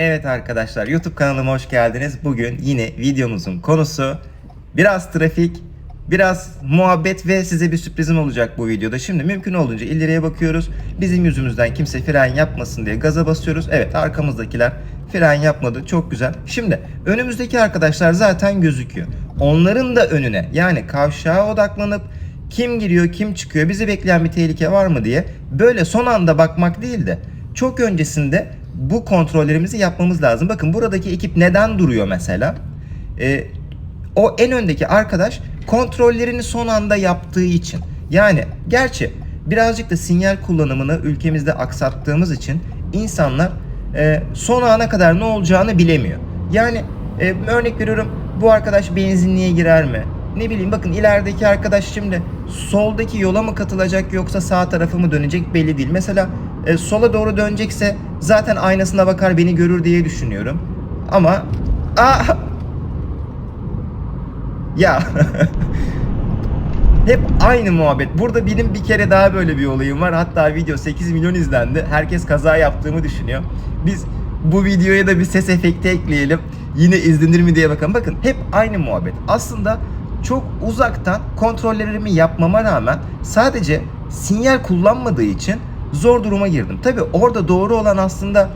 Evet arkadaşlar YouTube kanalıma hoş geldiniz. Bugün yine videomuzun konusu biraz trafik, biraz muhabbet ve size bir sürprizim olacak bu videoda. Şimdi mümkün olduğunca ileriye bakıyoruz. Bizim yüzümüzden kimse fren yapmasın diye gaza basıyoruz. Evet arkamızdakiler fren yapmadı. Çok güzel. Şimdi önümüzdeki arkadaşlar zaten gözüküyor. Onların da önüne yani kavşağa odaklanıp kim giriyor kim çıkıyor bizi bekleyen bir tehlike var mı diye böyle son anda bakmak değil de çok öncesinde bu kontrollerimizi yapmamız lazım. Bakın buradaki ekip neden duruyor mesela? Ee, o en öndeki arkadaş kontrollerini son anda yaptığı için. Yani gerçi birazcık da sinyal kullanımını ülkemizde aksattığımız için insanlar e, son ana kadar ne olacağını bilemiyor. Yani e, örnek veriyorum bu arkadaş benzinliğe girer mi? Ne bileyim bakın ilerideki arkadaş şimdi soldaki yola mı katılacak yoksa sağ tarafı mı dönecek belli değil. Mesela e, sola doğru dönecekse zaten aynasına bakar beni görür diye düşünüyorum. Ama aa ya hep aynı muhabbet. Burada benim bir kere daha böyle bir olayım var. Hatta video 8 milyon izlendi. Herkes kaza yaptığımı düşünüyor. Biz bu videoya da bir ses efekti ekleyelim. Yine izlenir mi diye bakalım. Bakın hep aynı muhabbet. Aslında çok uzaktan kontrollerimi yapmama rağmen sadece sinyal kullanmadığı için zor duruma girdim. Tabi orada doğru olan aslında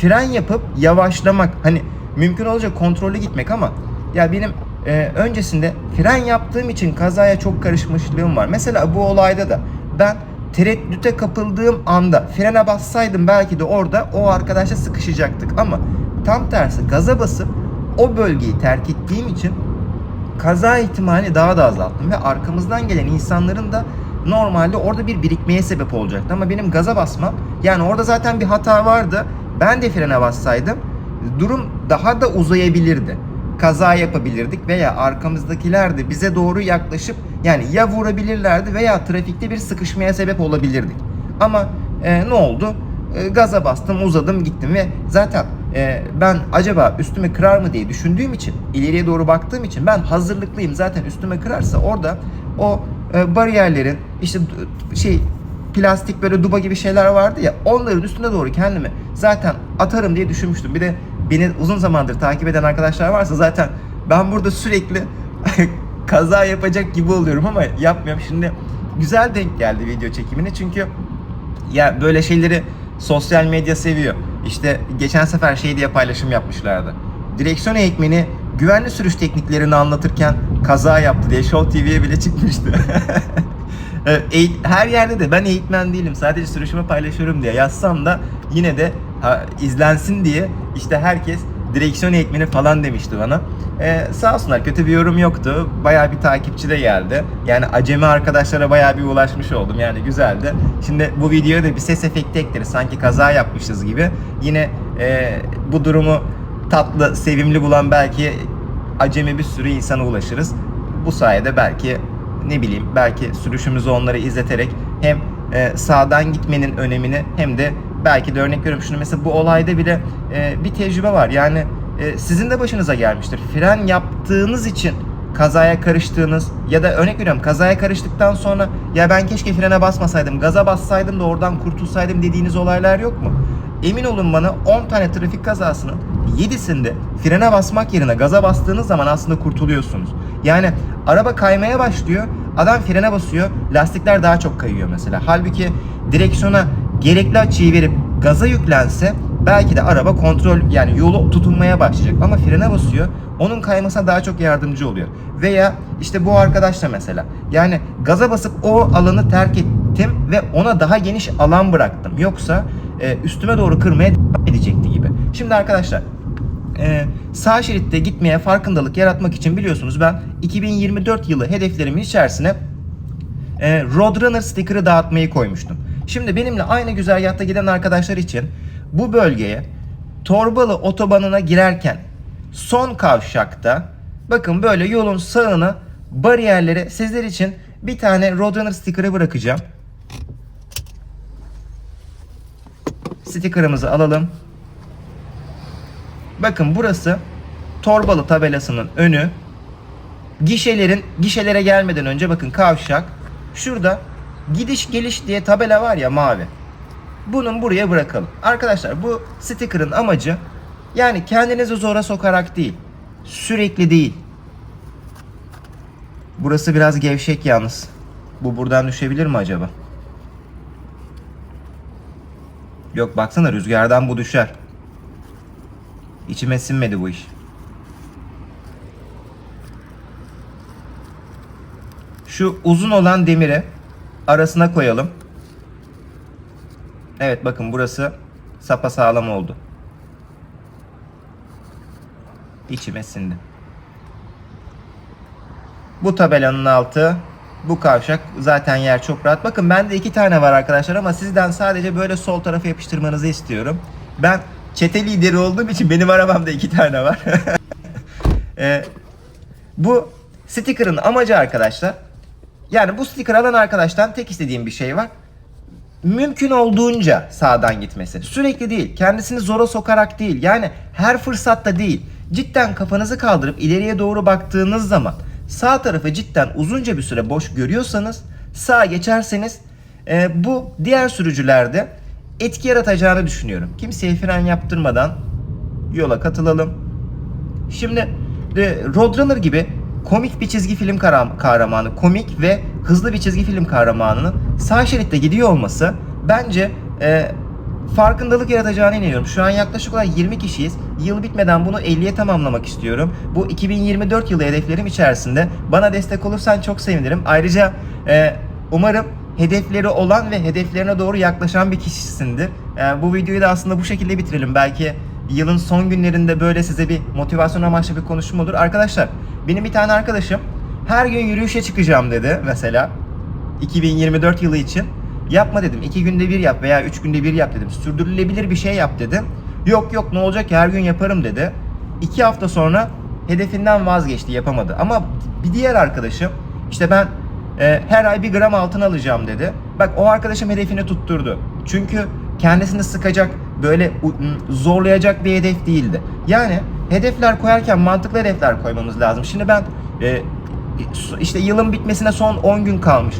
fren yapıp yavaşlamak. Hani mümkün olunca kontrollü gitmek ama ya benim e, öncesinde fren yaptığım için kazaya çok karışmışlığım var. Mesela bu olayda da ben tereddüte kapıldığım anda frene bassaydım belki de orada o arkadaşla sıkışacaktık ama tam tersi gaza basıp o bölgeyi terk ettiğim için kaza ihtimali daha da azalttım ve arkamızdan gelen insanların da normalde orada bir birikmeye sebep olacaktı ama benim gaza basmam yani orada zaten bir hata vardı. Ben de frene bassaydım durum daha da uzayabilirdi. Kaza yapabilirdik veya arkamızdakiler de bize doğru yaklaşıp yani ya vurabilirlerdi veya trafikte bir sıkışmaya sebep olabilirdik. Ama e, ne oldu? E, gaza bastım, uzadım, gittim ve zaten e, ben acaba üstüme kırar mı diye düşündüğüm için, ileriye doğru baktığım için ben hazırlıklıyım. Zaten üstüme kırarsa orada o e, bariyerlerin işte şey plastik böyle duba gibi şeyler vardı ya onların üstüne doğru kendimi zaten atarım diye düşünmüştüm. Bir de beni uzun zamandır takip eden arkadaşlar varsa zaten ben burada sürekli kaza yapacak gibi oluyorum ama yapmıyorum. Şimdi güzel denk geldi video çekimine çünkü ya böyle şeyleri sosyal medya seviyor. İşte geçen sefer şey diye paylaşım yapmışlardı. Direksiyon eğitmeni güvenli sürüş tekniklerini anlatırken kaza yaptı diye Show TV'ye bile çıkmıştı. Her yerde de ben eğitmen değilim sadece sürüşümü paylaşıyorum diye yazsam da yine de ha, izlensin diye işte herkes direksiyon eğitmeni falan demişti bana. Ee, sağ olsunlar kötü bir yorum yoktu. Bayağı bir takipçi de geldi. Yani acemi arkadaşlara bayağı bir ulaşmış oldum. Yani güzeldi. Şimdi bu videoya da bir ses efekti ekleriz. Sanki kaza yapmışız gibi. Yine e, bu durumu tatlı, sevimli bulan belki acemi bir sürü insana ulaşırız. Bu sayede belki ne bileyim belki sürüşümüzü onlara izleterek hem e, sağdan gitmenin önemini hem de belki de örnek veriyorum şunu mesela bu olayda bile e, bir tecrübe var. Yani e, sizin de başınıza gelmiştir. Fren yaptığınız için kazaya karıştığınız ya da örnek veriyorum kazaya karıştıktan sonra ya ben keşke frene basmasaydım, gaza bassaydım da oradan kurtulsaydım dediğiniz olaylar yok mu? Emin olun bana 10 tane trafik kazasının 7'sinde frene basmak yerine gaza bastığınız zaman aslında kurtuluyorsunuz. Yani araba kaymaya başlıyor, adam frene basıyor, lastikler daha çok kayıyor mesela. Halbuki direksiyona gerekli açıyı verip gaza yüklense belki de araba kontrol yani yolu tutunmaya başlayacak ama frene basıyor. Onun kaymasına daha çok yardımcı oluyor. Veya işte bu arkadaş da mesela. Yani gaza basıp o alanı terk ettim ve ona daha geniş alan bıraktım. Yoksa e, üstüme doğru kırmaya edecekti gibi. Şimdi arkadaşlar e, sağ şeritte gitmeye farkındalık yaratmak için biliyorsunuz ben 2024 yılı hedeflerimin içerisine e, Roadrunner sticker'ı dağıtmayı koymuştum. Şimdi benimle aynı güzergahta giden arkadaşlar için bu bölgeye Torbalı otobanına girerken son kavşakta bakın böyle yolun sağına bariyerlere sizler için bir tane Roadrunner sticker'ı bırakacağım. Sticker'ımızı alalım. Bakın burası Torbalı tabelasının önü. Gişelerin gişelere gelmeden önce bakın kavşak. Şurada gidiş geliş diye tabela var ya mavi. Bunun buraya bırakalım. Arkadaşlar bu sticker'ın amacı Yani kendinizi zora sokarak değil. Sürekli değil. Burası biraz gevşek yalnız. Bu buradan düşebilir mi acaba? Yok baksana rüzgardan bu düşer. İçime sinmedi bu iş. Şu uzun olan demiri arasına koyalım. Evet bakın burası sapasağlam oldu. İçime sindi. Bu tabelanın altı, bu kavşak zaten yer çok rahat. Bakın bende iki tane var arkadaşlar ama sizden sadece böyle sol tarafa yapıştırmanızı istiyorum. Ben çete lideri olduğum için benim arabamda iki tane var. Ee, bu sticker'ın amacı arkadaşlar. Yani bu sticker alan arkadaştan tek istediğim bir şey var. Mümkün olduğunca sağdan gitmesi. Sürekli değil. Kendisini zora sokarak değil. Yani her fırsatta değil. Cidden kafanızı kaldırıp ileriye doğru baktığınız zaman sağ tarafı cidden uzunca bir süre boş görüyorsanız sağa geçerseniz e, bu diğer sürücülerde etki yaratacağını düşünüyorum. Kimseye fren yaptırmadan yola katılalım. Şimdi e, Roadrunner gibi komik bir çizgi film kahram- kahramanı, komik ve hızlı bir çizgi film kahramanının sağ şeritte gidiyor olması bence e, farkındalık yaratacağına inanıyorum. Şu an yaklaşık olarak 20 kişiyiz. Yıl bitmeden bunu 50'ye tamamlamak istiyorum. Bu 2024 yılı hedeflerim içerisinde. Bana destek olursan çok sevinirim. Ayrıca e, umarım hedefleri olan ve hedeflerine doğru yaklaşan bir kişisindir. E, bu videoyu da aslında bu şekilde bitirelim. Belki yılın son günlerinde böyle size bir motivasyon amaçlı bir konuşma olur. Arkadaşlar benim bir tane arkadaşım her gün yürüyüşe çıkacağım dedi mesela 2024 yılı için. Yapma dedim. iki günde bir yap veya üç günde bir yap dedim. Sürdürülebilir bir şey yap dedim. Yok yok ne olacak ki her gün yaparım dedi. İki hafta sonra hedefinden vazgeçti yapamadı. Ama bir diğer arkadaşım işte ben e, her ay bir gram altın alacağım dedi. Bak o arkadaşım hedefini tutturdu. Çünkü kendisini sıkacak böyle zorlayacak bir hedef değildi. Yani hedefler koyarken mantıklı hedefler koymamız lazım. Şimdi ben e, işte yılın bitmesine son 10 gün kalmış.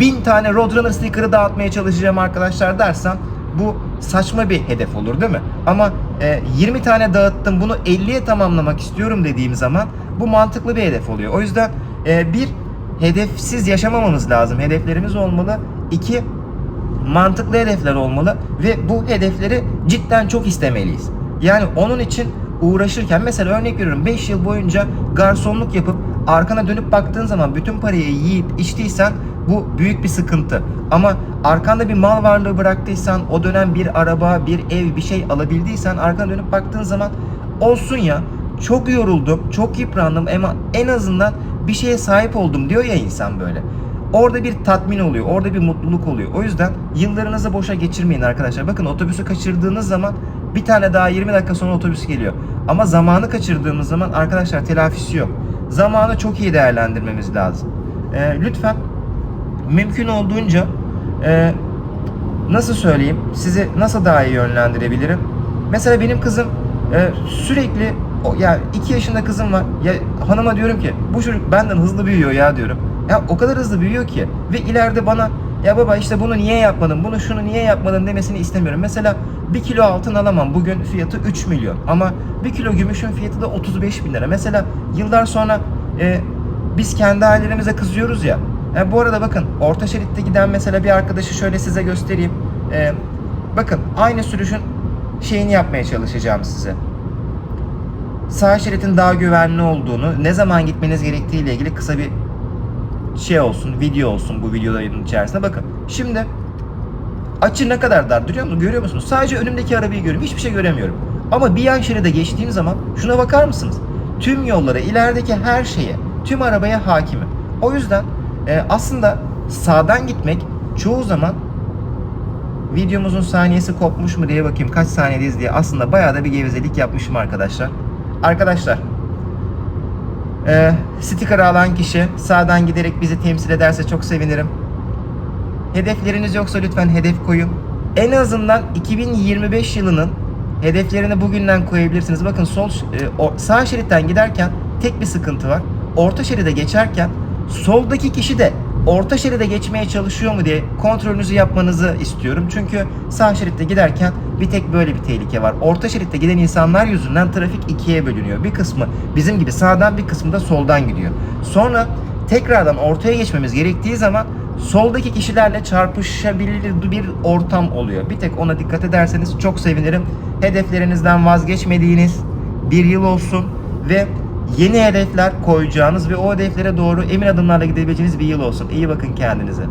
1000 tane Roadrunner sticker'ı dağıtmaya çalışacağım arkadaşlar dersen bu saçma bir hedef olur değil mi? Ama e, 20 tane dağıttım bunu 50'ye tamamlamak istiyorum dediğim zaman bu mantıklı bir hedef oluyor. O yüzden e, bir hedefsiz yaşamamamız lazım. Hedeflerimiz olmalı. İki mantıklı hedefler olmalı ve bu hedefleri cidden çok istemeliyiz. Yani onun için uğraşırken mesela örnek veriyorum 5 yıl boyunca garsonluk yapıp arkana dönüp baktığın zaman bütün parayı yiyip içtiysen bu büyük bir sıkıntı. Ama arkanda bir mal varlığı bıraktıysan o dönem bir araba, bir ev, bir şey alabildiysen arkana dönüp baktığın zaman olsun ya çok yoruldum, çok yıprandım ama en azından bir şeye sahip oldum diyor ya insan böyle. Orada bir tatmin oluyor, orada bir mutluluk oluyor. O yüzden yıllarınızı boşa geçirmeyin arkadaşlar. Bakın otobüsü kaçırdığınız zaman bir tane daha 20 dakika sonra otobüs geliyor. Ama zamanı kaçırdığımız zaman arkadaşlar telafisi yok. Zamanı çok iyi değerlendirmemiz lazım. Ee, lütfen mümkün olduğunca e, nasıl söyleyeyim sizi nasıl daha iyi yönlendirebilirim? Mesela benim kızım e, sürekli o, ya 2 yaşında kızım var. Ya hanıma diyorum ki bu çocuk benden hızlı büyüyor ya diyorum. Ya o kadar hızlı büyüyor ki ve ileride bana ya baba işte bunu niye yapmadın, bunu şunu niye yapmadın demesini istemiyorum. Mesela bir kilo altın alamam. Bugün fiyatı 3 milyon. Ama bir kilo gümüşün fiyatı da 35 bin lira. Mesela yıllar sonra e, biz kendi ailelerimize kızıyoruz ya. E, bu arada bakın orta şeritte giden mesela bir arkadaşı şöyle size göstereyim. E, bakın aynı sürüşün şeyini yapmaya çalışacağım size. Sağ şeritin daha güvenli olduğunu, ne zaman gitmeniz gerektiği ile ilgili kısa bir şey olsun, video olsun bu videoların içerisinde. Bakın şimdi açı ne kadar dar duruyor musunuz? Görüyor musunuz? Sadece önümdeki arabayı görüyorum. Hiçbir şey göremiyorum. Ama bir yan şeride geçtiğim zaman şuna bakar mısınız? Tüm yollara, ilerideki her şeye, tüm arabaya hakimim. O yüzden e, aslında sağdan gitmek çoğu zaman videomuzun saniyesi kopmuş mu diye bakayım kaç saniyedeyiz diye aslında bayağı da bir gevezelik yapmışım arkadaşlar. Arkadaşlar e, sticker alan kişi sağdan giderek bizi temsil ederse çok sevinirim. Hedefleriniz yoksa lütfen hedef koyun. En azından 2025 yılının hedeflerini bugünden koyabilirsiniz. Bakın sol e, o- sağ şeritten giderken tek bir sıkıntı var. Orta şeride geçerken soldaki kişi de orta şeride geçmeye çalışıyor mu diye kontrolünüzü yapmanızı istiyorum. Çünkü sağ şeritte giderken bir tek böyle bir tehlike var. Orta şeritte giden insanlar yüzünden trafik ikiye bölünüyor. Bir kısmı bizim gibi sağdan bir kısmı da soldan gidiyor. Sonra tekrardan ortaya geçmemiz gerektiği zaman soldaki kişilerle çarpışabilir bir ortam oluyor. Bir tek ona dikkat ederseniz çok sevinirim. Hedeflerinizden vazgeçmediğiniz bir yıl olsun ve yeni hedefler koyacağınız ve o hedeflere doğru emin adımlarla gidebileceğiniz bir yıl olsun. İyi bakın kendinize.